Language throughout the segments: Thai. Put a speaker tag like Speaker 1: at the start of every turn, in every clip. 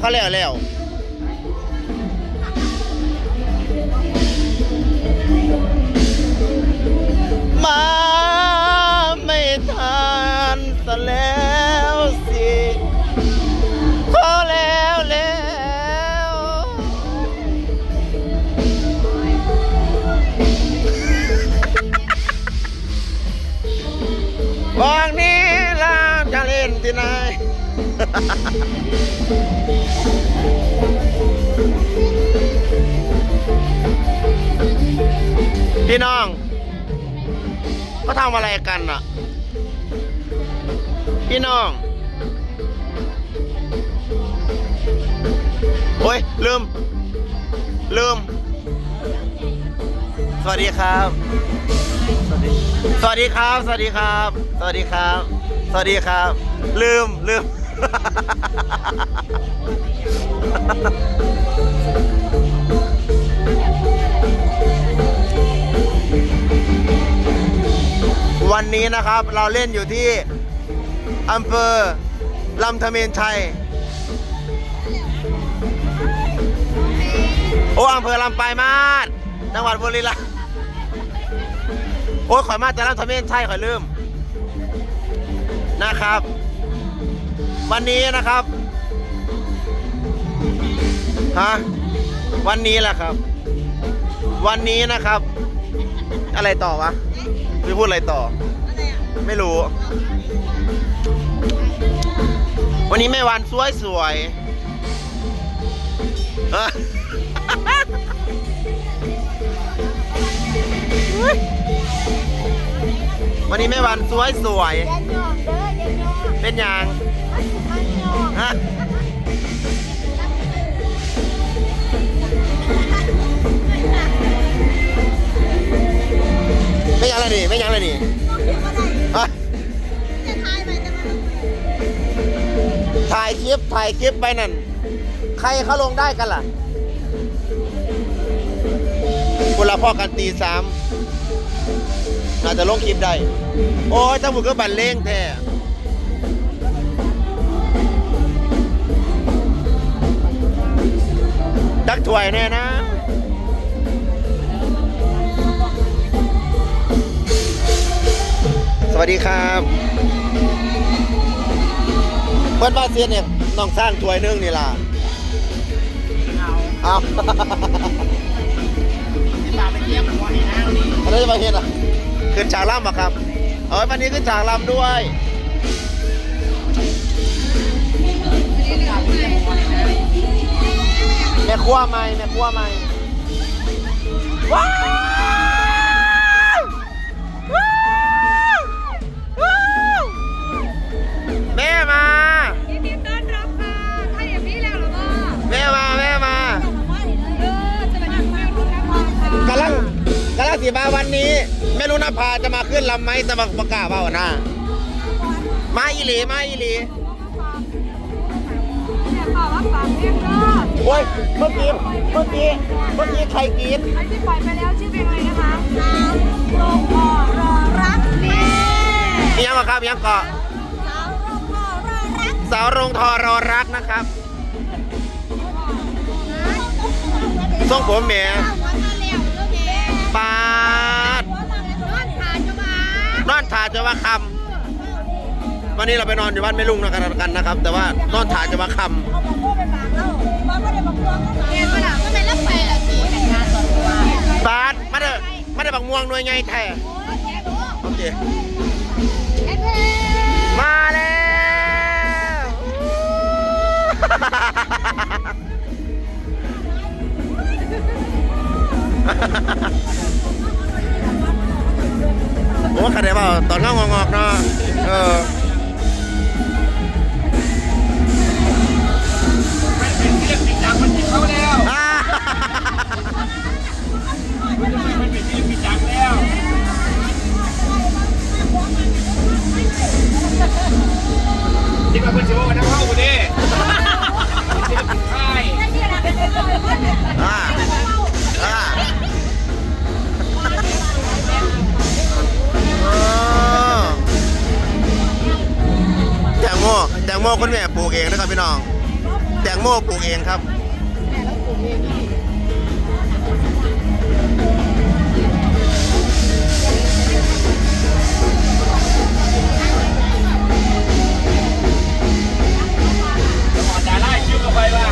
Speaker 1: เขาแล้วแล้วมาไม่ทันซะแล้วสิพอแล้วแล้วบอกนี้ลาจะเล่นที่ไหน พี่น้องเขาทำอะไรกันอะ พี่น้อง โอ้ย ลืม ลืม สวัสดีครับ สวัสดี สวัสดีครับ สวัสดีครับ สวัสดีครับ สวัสดีครับ ลืม ลืม วันนี้นะครับเราเล่นอยู่ที่อำเภอลำธเมนชัย โอ้อำเภอลำปลายมาศจังหวัดบุรีรัมย์โอ้ยข่อยมาแต่ลำธเมนชัยข่อยลืมนะครับ วันนี้นะครับฮะวันนี้แหละครับ วันนี้นะครับ อะไรต่อวะไม่พูดอะไรต่อ ไม่รู้ วันนี้แม่วันสวยสวยๆเอ้อวันนี้แม่วันสวยสวย
Speaker 2: ยันยองเด้อยันยอง
Speaker 1: ๆเป็นหยัง
Speaker 2: มันยอง
Speaker 1: ฮะไม่ยังอะไรนี่ไม่ยังอะไรนี่ฮะ
Speaker 2: จะทายไป
Speaker 1: ถ่ายคลิปถ่ายคลิปไปนั่น ใครเขาลงได้กันล่ะคนละพ่อกันตีสามอาจจะลงคลิปได้ โอ้ยถ้าบุกก็บันเลงแท้ ดักถวยแน่นะสวัสดีครับเพื่อนบ้านเซียนเนี่ยน้องสร้างถวยหนึงนี่ล่ะเอา
Speaker 3: ที่ปาไปเทียบกับวันนี้แล้วนี่
Speaker 1: อันนี้จะมาเห็นอะขึ้นฉากล่ำอะครับเออวันนี้ขึ้นฉากล่ำด้วยแม่ครัวไหมแม่ครัวไหมว้าวว้าวว้าวแม่มา
Speaker 2: ยินดีต้อนรับค่ะถ้าอย่างนี้แล้วหรอว่า
Speaker 1: แม่มาแม่มา
Speaker 2: เออจะไปนั่งฟังรุ่นน้ำมันค่ะ
Speaker 1: กำลังกำลังสีมาวันนี้ไม่รู้นภาจะมาขึ้นลำไหมแต่มาประกาศว่าหน้ามาอีหลีมาอีหลี โอ้ยเมื่อกี้เมื่อกี้เมื่อกี้ใครกรีด
Speaker 2: ไอ้ที่ปล่อยไปแล้วชื่อเพลงอะไรนะคะสาวโรงพ่อรอรักแม่
Speaker 1: อียังก่อครับอียังก่อ
Speaker 2: สาวโรงพ่อรอรัก
Speaker 1: สาวโรงทอรอรักนะครับทรงผมแหม
Speaker 2: เอาหัวมาแล้วเด้อแม่
Speaker 1: ปาด
Speaker 2: หัวมาแล้วนอนทานจะมาน
Speaker 1: อนถาจะว่าคำวันนี้เราไปนอนอยู่บ้านไม่ลุงนะกันกันนะครับ แต่ว่านอนถาจะว่าค
Speaker 2: เอาบอกพวก บอกพวกก็มาเรียนมาหนักก็เป็นรับไปละสีแต่งงานส่วนตัวำ
Speaker 1: ปาดมาเด้อมาเด้อบักม่วงหน่วยไงแท้
Speaker 2: โอ้ยแกดู
Speaker 1: โอเค
Speaker 2: แอนเพ่
Speaker 1: มาแล้วโอ้ขัดได้เปล่าตอนเงางอกๆเนาะเออ
Speaker 3: ง
Speaker 1: โมแตงโมคุณแม่ปลูกเองนะครับพี่น้อง
Speaker 2: เแต
Speaker 1: งโมปลูกเองครับ
Speaker 3: ก่อนดาราชื่อก็ไปว่า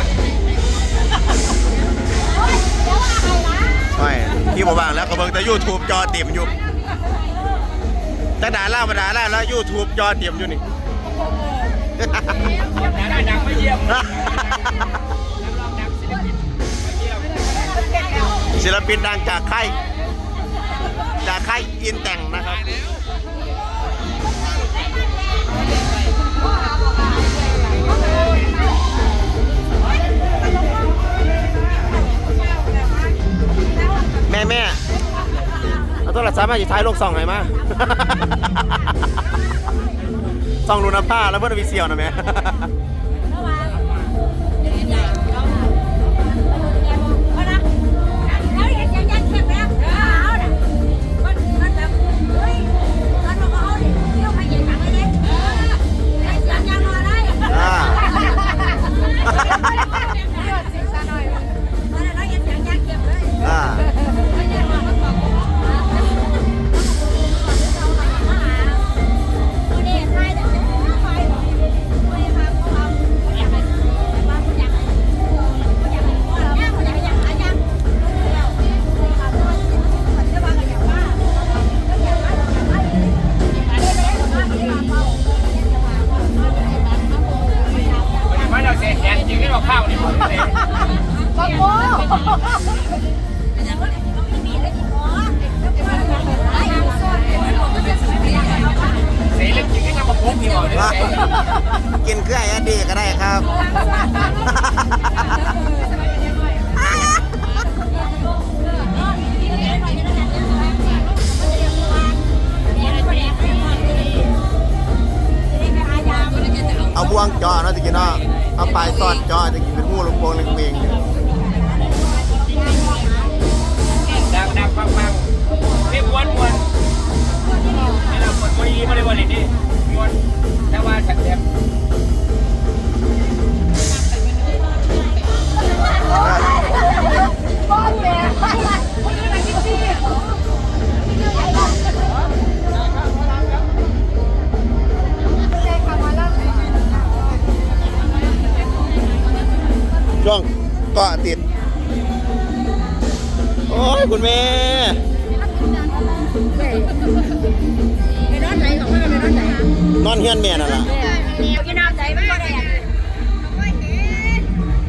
Speaker 1: ไม่ที่บอกว่างแล้วก็เบิ่งแต่ YouTube จอเต็มอยู่แต่ด่าล่ามาด่าล่าแล้ว YouTube จอเต็มอยู่นี่
Speaker 3: ดาราดังไม่เยี่ยมนักร้อง ดังศิลปินไม่เยี่ยม
Speaker 1: ศิลปินดังจากค่ายจากค่ายอินแต่งนะครับแม่แม่เอาโทรศัพท์มาอยู่ท้ายโลกส่องไหนอยมา ต้องรูน้ำผ้าแล้วเพื่อนวิเซียวนะแม่
Speaker 3: ก็
Speaker 1: ได้ครับ เอาบ่วงจอเนาะจะกินเนาะเอาปลายซอดจอจะกินเป็นหูลูกโป่งเล็กเวง
Speaker 3: ดังดังปังปังเรียกม้วนมวนนี่เราม้วนม้วนยีมาเลยวันนี้มวนแต่ว่าฉันแทบ
Speaker 1: ยคุณแม่นอนเฮียนแม่นั่นล่ะ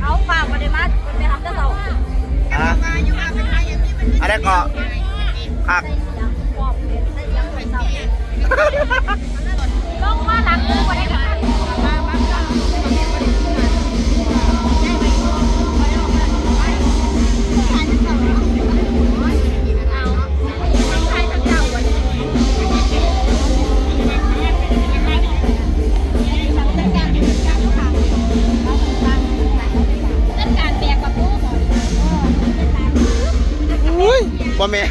Speaker 2: เอาฝากมาได้มาไปทำเจ้าเต่า
Speaker 1: อะอะไรกาะคัก บ่แม่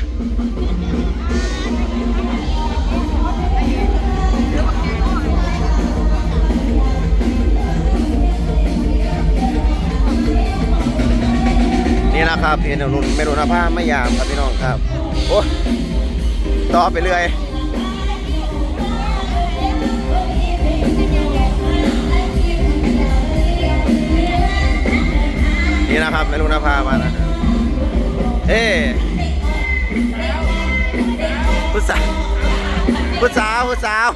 Speaker 1: นี่นะครับเพี่นรุนไม่รุนภาไม่ยามครับพี่น้องครับ โอ้ต่อไปเรื่อยนี่นะครับไม่รุนภามานะเฮ้ ผู้สาวผู้สาวผู้สาว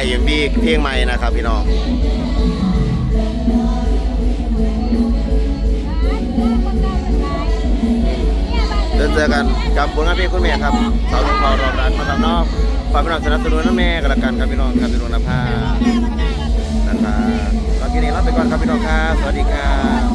Speaker 1: มาแต่ไทยยังบีเพลงใหม่นะครับพี่น้องเดินเจอกันกับผลงานเพลงคุณแม่ครับสาวลุงพอรอรักมาทำนอกฝากพี่น้องสนับสนุนน้ำแม่กันละกันครับพี่น้องครับพี่น้องนภานะครับตอนนี้ลาไปก่อนครับพี่น้องครับสวัสดีครับ